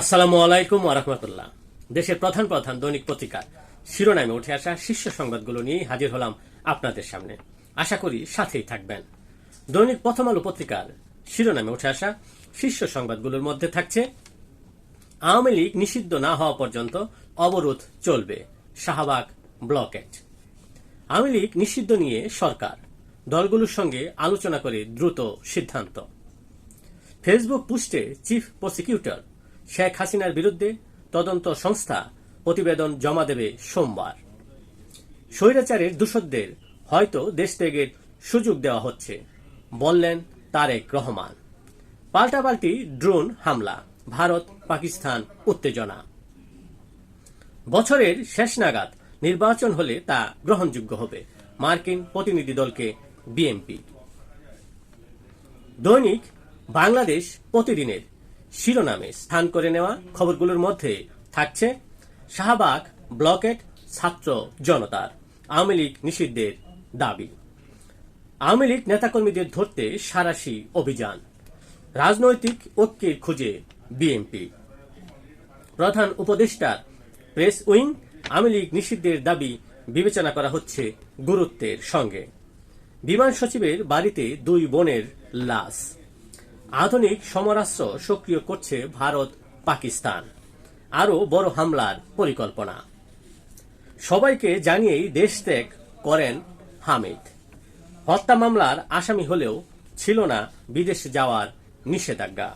আসসালামু আলাইকুম ওরহমতুল্লাহ দেশের প্রধান প্রধান দৈনিক পত্রিকার শিরোনামে উঠে আসা শীর্ষ সংবাদগুলো নিয়ে হাজির হলাম আপনাদের সামনে। আশা করি সাথেই থাকবেন। দৈনিক প্রথম আলো পত্রিকার শিরোনামে উঠে আসা শীর্ষ সংবাদগুলোর মধ্যে থাকছে, আওয়ামী লীগ নিষিদ্ধ না হওয়া পর্যন্ত অবরোধ চলবে, শাহবাগ ব্লকেট। আওয়ামী লীগ নিষিদ্ধ নিয়ে সরকার, দলগুলোর সঙ্গে আলোচনা করে দ্রুত সিদ্ধান্ত। ফেসবুক পোস্টে চিফ প্রসিকিউটর শেখ হাসিনার বিরুদ্ধে তদন্ত সংস্থা প্রতিবেদন জমা দেবে সোমবার। স্বৈরাচারের দূষকদের হয়তো দেশ ত্যাগের সুযোগ দেওয়া হচ্ছে, বললেন তারেক রহমান। পাল্টাপাল্টি ড্রোন হামলা, ভারত পাকিস্তান উত্তেজনা। বছরের শেষ নাগাদ নির্বাচন হলে তা গ্রহণযোগ্য হবে, মার্কিন প্রতিনিধি দলকে বিএনপি। দৈনিক বাংলাদেশ প্রতিদিনের শিরোনামে স্থান করে নেওয়া খবরগুলোর মধ্যে থাকছে শাহবাগ ব্লকেট ছাত্র জনতার আওয়ামী লীগ নিষিদ্ধের দাবি। আওয়ামী লীগ নেতাকর্মীদের ধরতে সারাশি অভিযান। রাজনৈতিক ঐক্যের খুঁজে বিএনপি। প্রধান উপদেষ্টার প্রেস উইং, আওয়ামী লীগ নিষিদ্ধের দাবি বিবেচনা করা হচ্ছে গুরুত্বের সঙ্গে। বিমান সচিবের বাড়িতে দুই বোনের লাশ। আধুনিক সমরাস্ত্র সক্রিয় করছে ভারত, পাকিস্তান। আরও বড় হামলার পরিকল্পনা। সবাইকে জানিয়েই দেশ ত্যাগ করেন হামিদ। হত্যা মামলার আসামি হলেও ছিল না বিদেশ যাওয়ার নিষেধাজ্ঞা।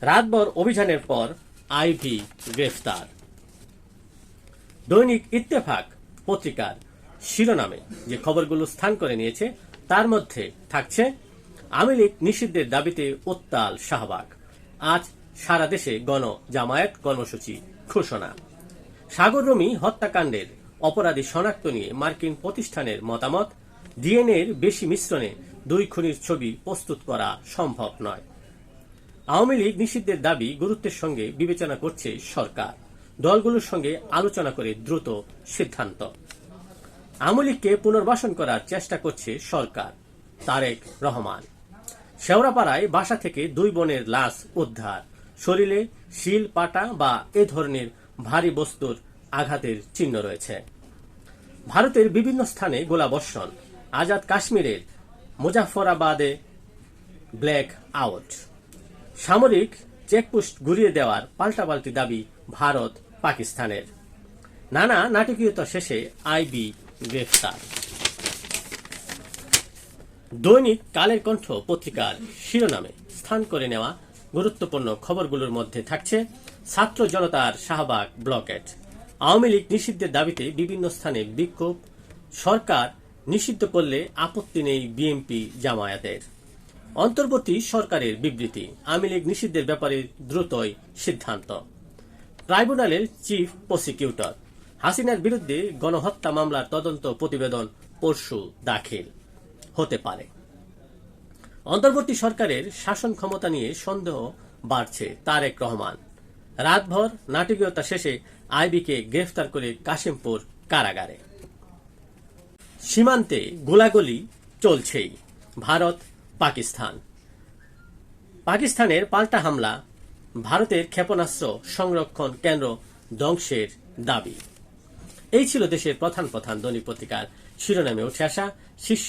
রাতভর অভিযানের পর আইভি গ্রেফতার। দৈনিক ইত্তেফাক পত্রিকার শিরোনামে যে খবরগুলো স্থান করে নিয়েছে, তার মধ্যে থাকছে আওয়ামী লীগ নিষিদ্ধের দাবিতে উত্তাল শাহবাগ। আজ সারা দেশে গণ জামায়াত কর্মসূচি ঘোষণা। সাগর সাগররমি হত্যাকাণ্ডের অপরাধী শনাক্ত নিয়ে মার্কিন প্রতিষ্ঠানের মতামত, ডিএনএর বেশি মিশ্রণে দুই খুনির ছবি প্রস্তুত করা সম্ভব নয়। আওয়ামী লীগ নিষিদ্ধের দাবি গুরুত্বের সঙ্গে বিবেচনা করছে সরকার। দলগুলোর সঙ্গে আলোচনা করে দ্রুত সিদ্ধান্ত। আওয়ামী লীগকে পুনর্বাসন করার চেষ্টা করছে সরকার। তারেক রহমান। শেওড়াপাড়ায় বাসা থেকে দুই বোনের লাশ উদ্ধার। শরীরে শিল, পাটা বা এ ধরনের ভারী বস্তুর আঘাতের চিহ্ন রয়েছে। ভারতের বিভিন্ন স্থানে গোলাবর্ষণ। আজাদ কাশ্মীরের মুজাফরাবাদে ব্ল্যাক আউট। সামরিক চেকপোস্ট ঘুরিয়ে দেওয়ার পাল্টাপাল্টি দাবি ভারত পাকিস্তানের নানা নাটকীয়তা শেষে আইবি গ্রেফতার। দৈনিক কালের কণ্ঠ পত্রিকার শিরোনামে স্থান করে নেওয়া গুরুত্বপূর্ণ খবরগুলোর মধ্যে থাকছে ছাত্র জনতার শাহবাগ ব্লকেট আওয়ামী লীগ নিষিদ্ধের দাবিতে বিভিন্ন স্থানে বিক্ষোভ। সরকার নিষিদ্ধ করলে আপত্তি নেই বিএনপি জামায়াতের। অন্তর্বর্তী সরকারের বিবৃতি, আওয়ামী লীগ নিষিদ্ধের ব্যাপারে দ্রুতই সিদ্ধান্ত। ট্রাইব্যুনালের চিফ প্রসিকিউটর, হাসিনার বিরুদ্ধে গণহত্যা মামলার তদন্ত প্রতিবেদন পরশু দাখিল। হতে পারে। অন্তর্বর্তী সরকারের শাসন ক্ষমতা নিয়ে সন্দেহ বাড়ছে তারেক রহমান। রাতভর নাটকীয়তা শেষে আইবিকে গ্রেফতার করে কাশিমপুর কারাগারে। সীমান্তে গোলাগুলি চলছেই, ভারত, পাকিস্তান। পাকিস্তানের পাল্টা হামলা, ভারতের ক্ষেপণাস্ত্র সংরক্ষণ কেন্দ্র ধ্বংসের দাবি। এই ছিল দেশের প্রধান প্রধান দৈনিক পত্রিকার শিরোনামে উঠে আসা শীর্ষ